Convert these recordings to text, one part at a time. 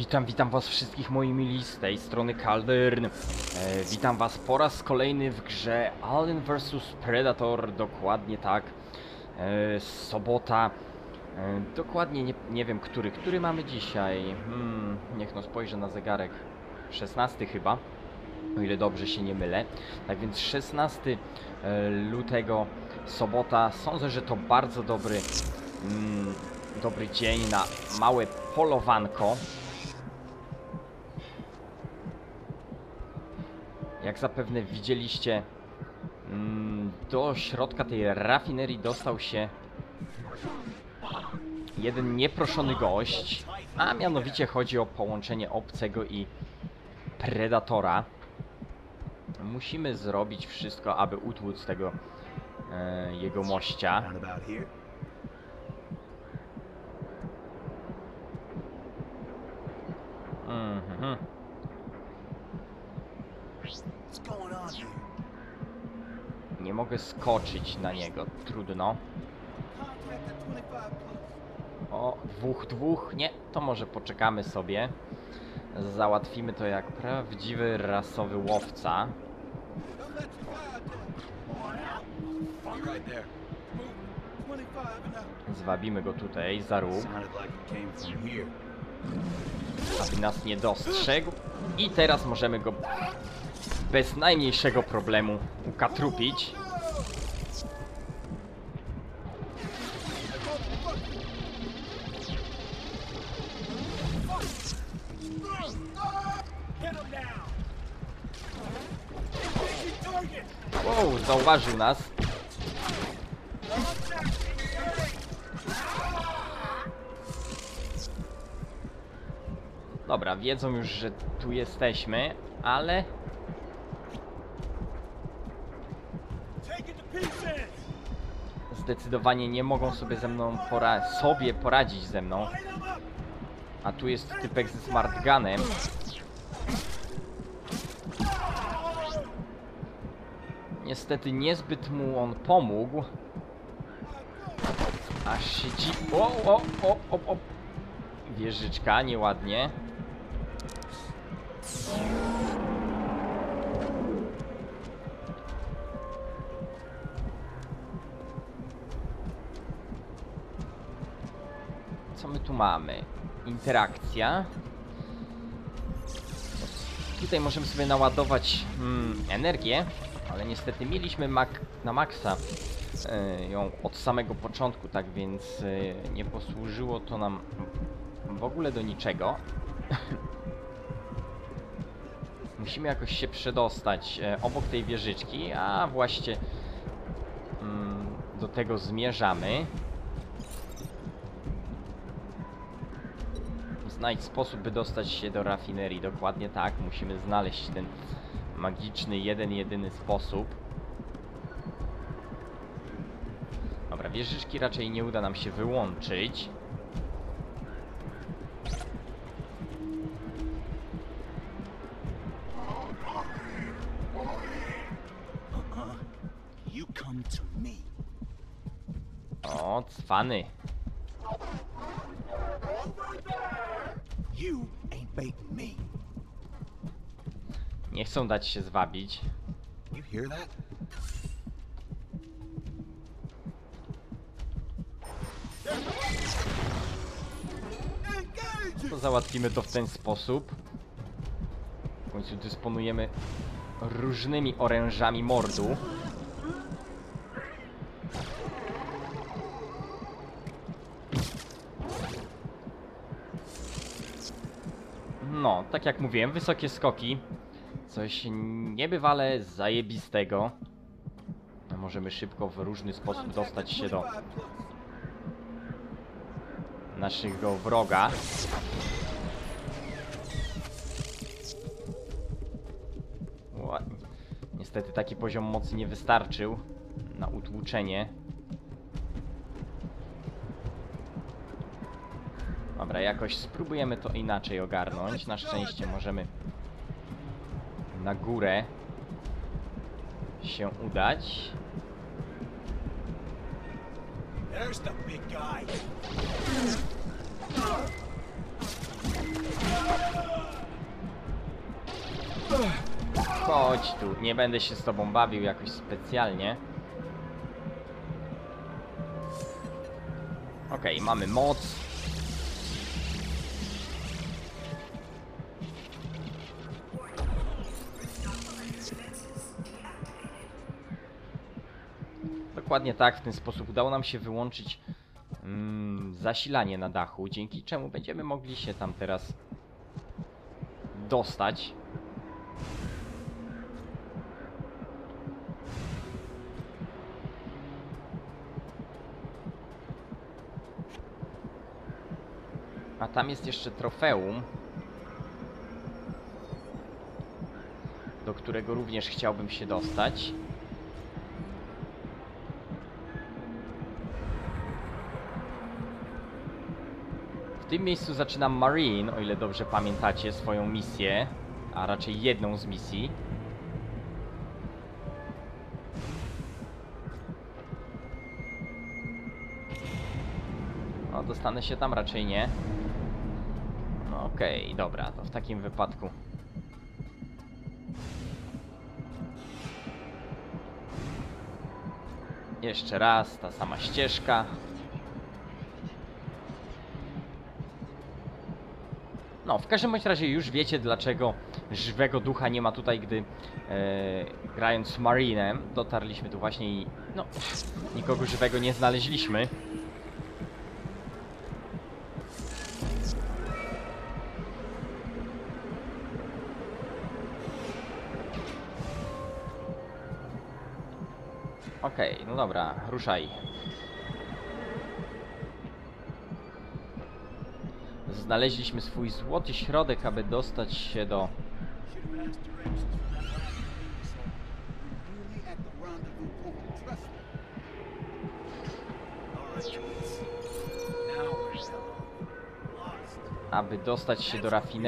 Witam, witam was wszystkich moi mili z tej strony Kaldern. E, witam was po raz kolejny w grze Alien vs Predator, dokładnie tak. E, sobota. E, dokładnie nie, nie wiem który, który mamy dzisiaj. Hmm, niech no spojrzę na zegarek. 16 chyba, o ile dobrze się nie mylę. Tak więc 16 e, lutego, sobota. Sądzę, że to bardzo dobry, mm, dobry dzień na małe polowanko. Jak zapewne widzieliście, mm, do środka tej rafinerii dostał się jeden nieproszony gość, a mianowicie chodzi o połączenie obcego i predatora. Musimy zrobić wszystko, aby utłuc tego e, jego mościa. Roundabout here. Mogę skoczyć na niego, trudno. Contact at 25 plus. O, dwóch, dwóch. Nie, to może poczekamy sobie. Załatwimy to jak prawdziwy rasowy łowca. Don't let your guard down. You're right there. Move. 25 and out. Zwabimy go tutaj za róg, aby nas nie dostrzegł. I teraz możemy go bez najmniejszego problemu ukatrupić. Zauważył nas. Dobra, wiedzą już, że tu jesteśmy, ale zdecydowanie nie mogą sobie ze mną pora sobie poradzić ze mną. A tu jest typek ze smart Niestety niezbyt mu on pomógł. Aż się dzi... O, o, o, o, o. Wieżyczka, nieładnie. Co my tu mamy? Interakcja. Tutaj możemy sobie naładować mm, energię, ale niestety mieliśmy mak na maksa e, ją od samego początku, tak więc e, nie posłużyło to nam w ogóle do niczego. Musimy jakoś się przedostać e, obok tej wieżyczki, a właśnie mm, do tego zmierzamy. Znajdź sposób, by dostać się do rafinerii. Dokładnie tak. Musimy znaleźć ten magiczny, jeden, jedyny sposób. Dobra, wieżyczki raczej nie uda nam się wyłączyć. O, cwany. Chcą dać się zwabić. To załatwimy to w ten sposób. W końcu dysponujemy różnymi orężami mordu. No, tak jak mówiłem, wysokie skoki. Coś niebywale zajebistego. Możemy szybko w różny sposób dostać się do 25 plus. naszego wroga. Niestety taki poziom mocy nie wystarczył na utłuczenie. Dobra, jakoś spróbujemy to inaczej ogarnąć. Na szczęście możemy na górę się udać. Chodź tu, nie będę się z tobą bawił jakoś specjalnie. Okej, mamy moc. Dokładnie tak, w ten sposób udało nam się wyłączyć mm, zasilanie na dachu, dzięki czemu będziemy mogli się tam teraz dostać. A tam jest jeszcze trofeum, do którego również chciałbym się dostać. Tym miejscu zaczynam Marine, o ile dobrze pamiętacie, swoją misję, a raczej jedną z misji. No, dostanę się tam raczej nie. No, Okej, dobra, to w takim wypadku. Jeszcze raz, ta sama ścieżka. No, w każdym bądź razie już wiecie dlaczego żywego ducha nie ma tutaj, gdy e, grając Marinem dotarliśmy tu właśnie i no, nikogo żywego nie znaleźliśmy. Okej, no dobra, ruszaj. Znaleźliśmy swój złoty środek, aby dostać się do... Should have asked directions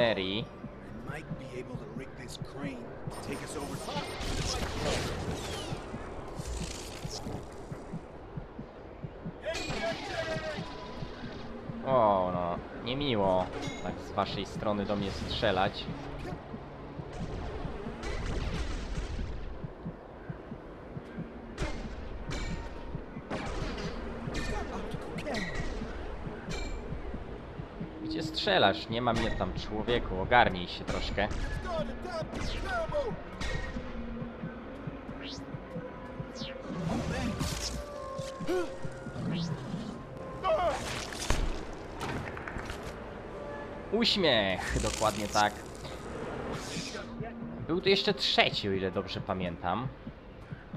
from z waszej strony do mnie strzelać. Gdzie strzelasz? Nie ma mnie tam człowieku, ogarnij się troszkę. Uśmiech, dokładnie tak. Był tu jeszcze trzeci, o ile dobrze pamiętam.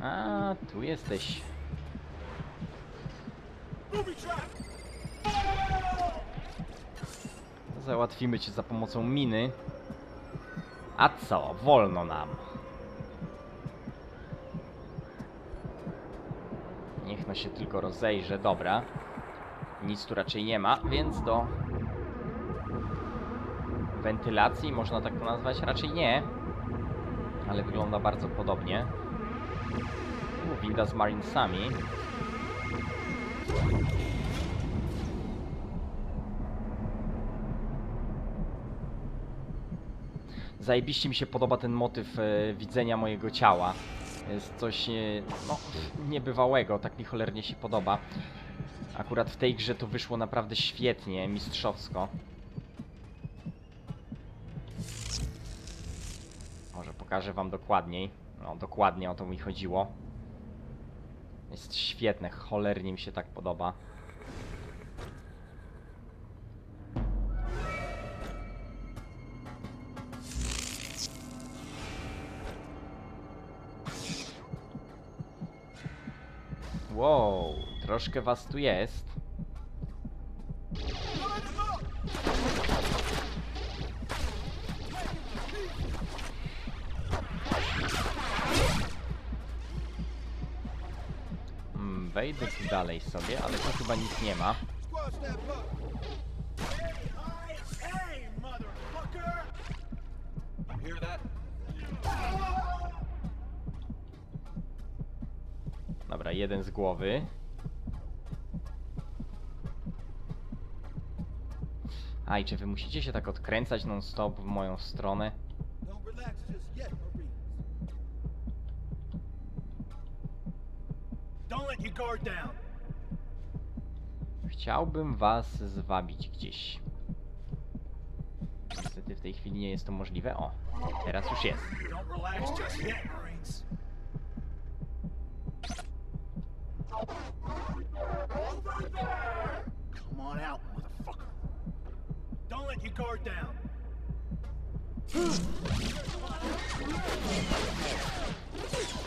A, tu jesteś. Załatwimy cię za pomocą miny. A co? Wolno nam. Niech no się tylko rozejrzy, dobra. Nic tu raczej nie ma, więc do wentylacji, można tak to nazwać? Raczej nie. Ale wygląda bardzo podobnie. U, winda z Marinesami. Zajebiście mi się podoba ten motyw e, widzenia mojego ciała. Jest coś e, no, niebywałego, tak mi cholernie się podoba. Akurat w tej grze to wyszło naprawdę świetnie, mistrzowsko. Pokażę wam dokładniej. No, dokładnie o to mi chodziło. Jest świetne, cholernie mi się tak podoba. Wow, troszkę was tu jest. Dalej sobie, ale tu chyba nic nie ma. Dobra, jeden z głowy. A i czy wy musicie się tak odkręcać non-stop w moją stronę? Don't let your guard down. Chciałbym was zwabić gdzieś. Niestety w tej chwili nie jest to możliwe. O, teraz już jest.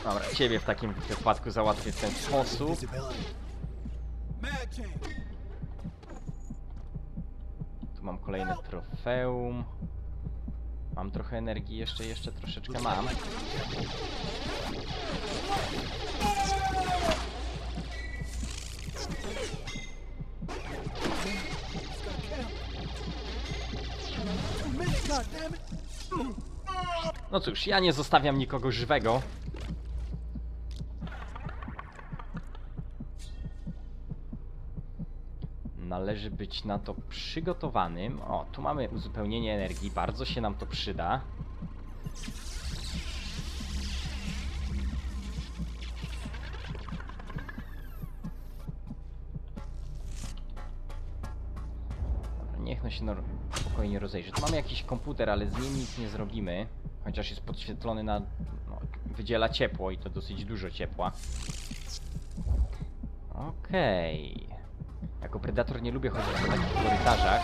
Dobra, ciebie w takim wypadku załatwię w ten sposób. Kolejne trofeum. Mam trochę energii, jeszcze, jeszcze troszeczkę mam. No cóż, ja nie zostawiam nikogo żywego. Należy być na to przygotowanym. O, tu mamy uzupełnienie energii, bardzo się nam to przyda. Niech no się spokojnie rozejrzy. Tu mamy jakiś komputer, ale z nim nic nie zrobimy. Chociaż jest podświetlony na... No, wydziela ciepło i to dosyć dużo ciepła. Okej. Jako predator nie lubię chodzić po takich korytarzach.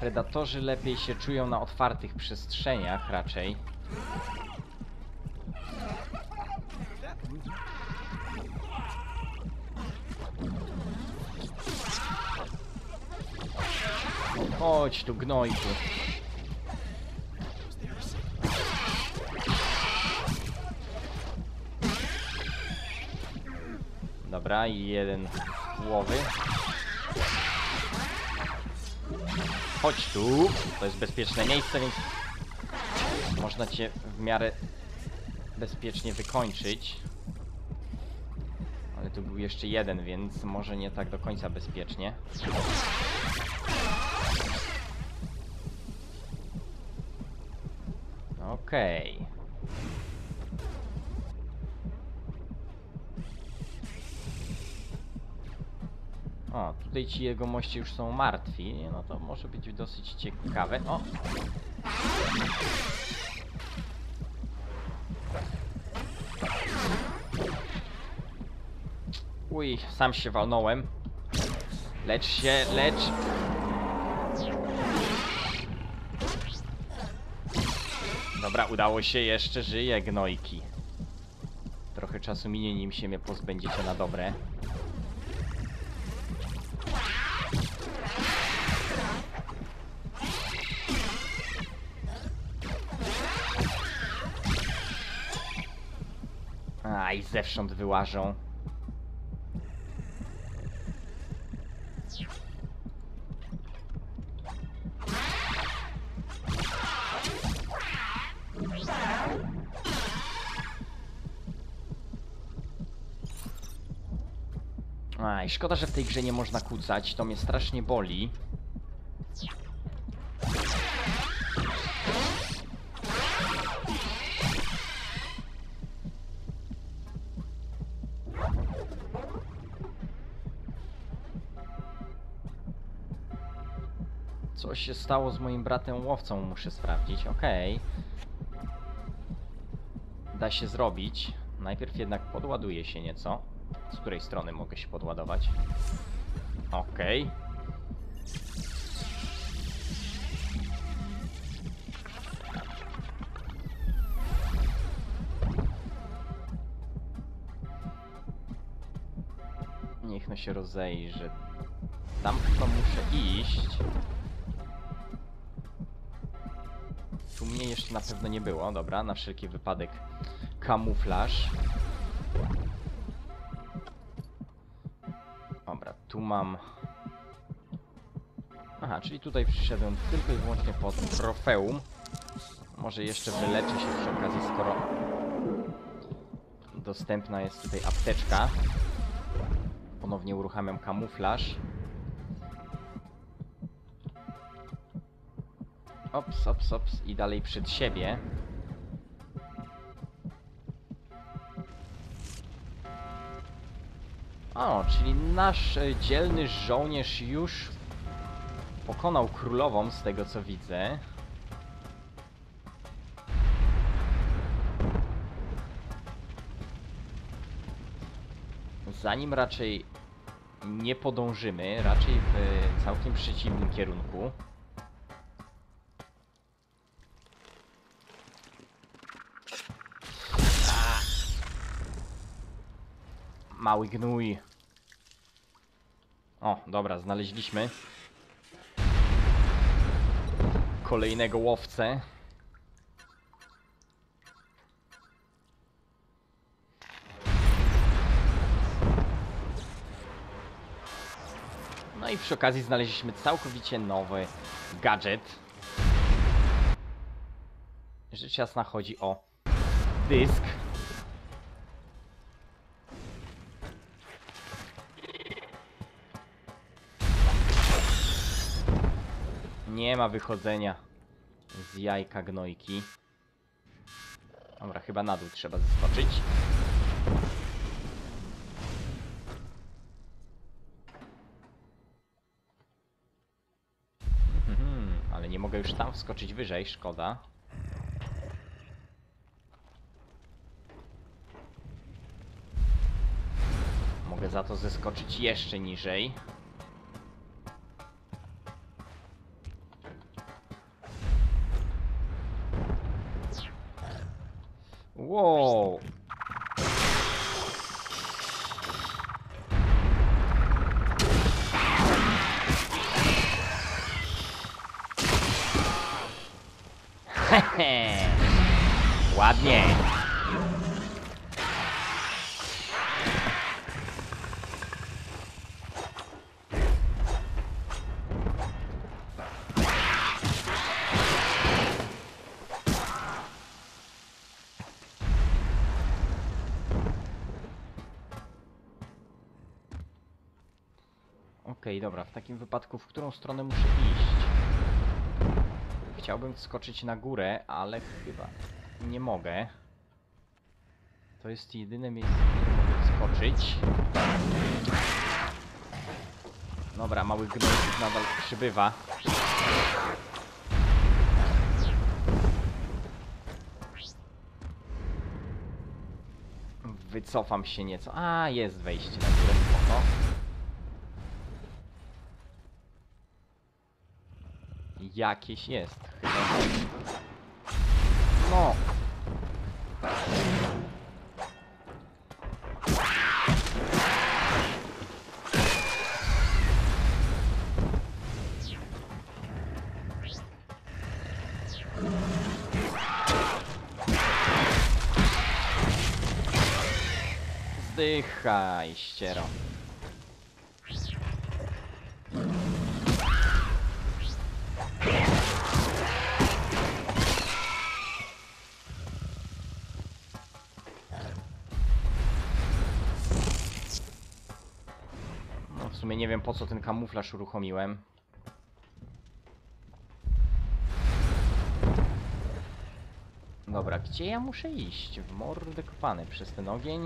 Predatorzy lepiej się czują na otwartych przestrzeniach raczej. Chodź tu, gnojku. Dobra, i jeden głowy. Chodź tu. To jest bezpieczne miejsce, więc można cię w miarę bezpiecznie wykończyć. Ale tu był jeszcze jeden, więc może nie tak do końca bezpiecznie. Okej. Tutaj ci jego mości już są martwi, no to może być dosyć ciekawe. O! Uj, sam się walnąłem. Lecz się, lecz. Dobra, udało się, jeszcze żyje gnojki. Trochę czasu minie, nim się mnie pozbędziecie na dobre. A, i zewsząd wyłażą. Aj, szkoda, że w tej grze nie można kucać, to mnie strasznie boli. Co się stało z moim bratem łowcą, muszę sprawdzić. Okej. Da się zrobić. Najpierw jednak podładuje się nieco. Z której strony mogę się podładować? Okej. Niech no się rozejrzy. Tam chyba muszę iść. Mnie jeszcze na pewno nie było. Dobra, na wszelki wypadek kamuflaż. Dobra, tu mam... Aha, czyli tutaj przyszedłem tylko i wyłącznie po trofeum. Może jeszcze wyleczę się przy okazji, skoro dostępna jest tutaj apteczka. Ponownie uruchamiam kamuflaż. Ops, ops, ops i dalej przed siebie. O, czyli nasz e, dzielny żołnierz już pokonał królową, z tego co widzę. Zanim raczej nie podążymy, raczej w całkiem przeciwnym kierunku. Mały gnój. O, dobra, znaleźliśmy. Kolejnego łowcę. No i przy okazji znaleźliśmy całkowicie nowy gadżet. Rzecz jasna chodzi o dysk. Nie ma wychodzenia z jajka gnojki. Dobra, chyba na dół trzeba zeskoczyć. Mhm, ale nie mogę już tam wskoczyć wyżej, szkoda. Mogę za to zeskoczyć jeszcze niżej. Wow. Hehe. Ładnie. Takim wypadku w którą stronę muszę iść? Chciałbym wskoczyć na górę, ale chyba nie mogę. To jest jedyne miejsce, którym mogę wskoczyć. Dobra, mały gnojczyk nadal przybywa. Wycofam się nieco. A, jest wejście na górę, spoko. Jakieś jest, chyba. No. Zdychaj, ściero. Nie wiem po co ten kamuflaż uruchomiłem. Dobra, gdzie ja muszę iść? W mordę kopany przez ten ogień.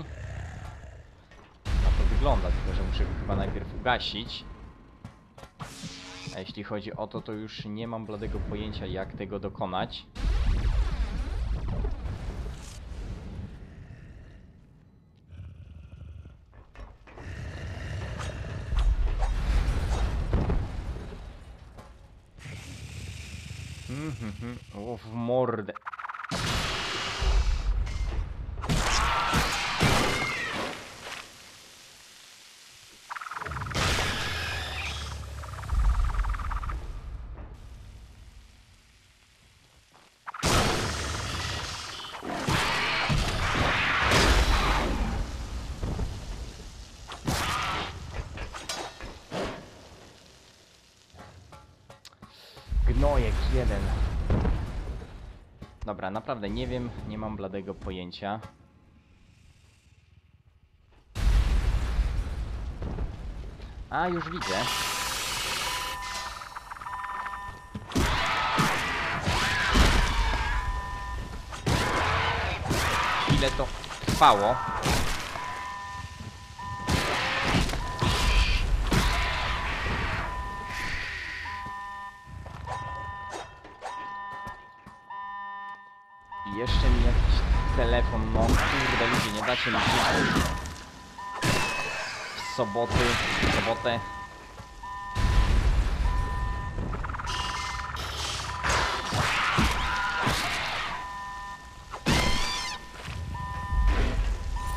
Na to wygląda, tylko że muszę go chyba najpierw ugasić. A jeśli chodzi o to, to już nie mam bladego pojęcia jak tego dokonać. Gnojek jeden. Dobra, naprawdę nie wiem, nie mam bladego pojęcia. A, już widzę. Ile to trwało? Telefon, no kurde ludzie, nie dacie mi żyć. W soboty, w sobotę.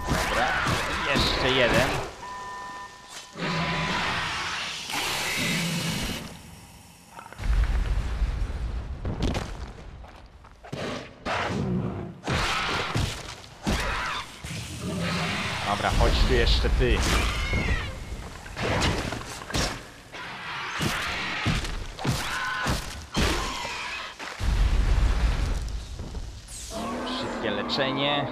Dobra, jeszcze jeden. Jeszcze ty. Szybkie leczenie.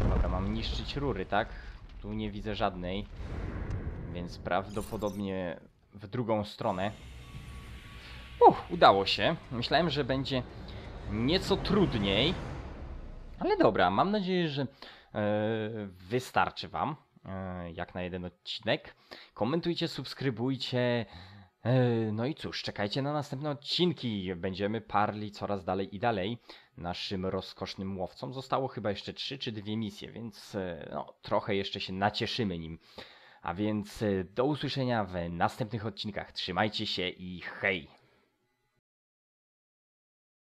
Dobra, mam niszczyć rury, tak? Tu nie widzę żadnej. Więc prawdopodobnie w drugą stronę. Udało się. Myślałem, że będzie nieco trudniej. Ale dobra, mam nadzieję, że e, wystarczy Wam e, jak na jeden odcinek. Komentujcie, subskrybujcie. E, no i cóż, czekajcie na następne odcinki. Będziemy parli coraz dalej i dalej naszym rozkosznym łowcom. Zostało chyba jeszcze 3 czy 2 misje, więc no, trochę jeszcze się nacieszymy nim. A więc do usłyszenia w następnych odcinkach. Trzymajcie się i hej!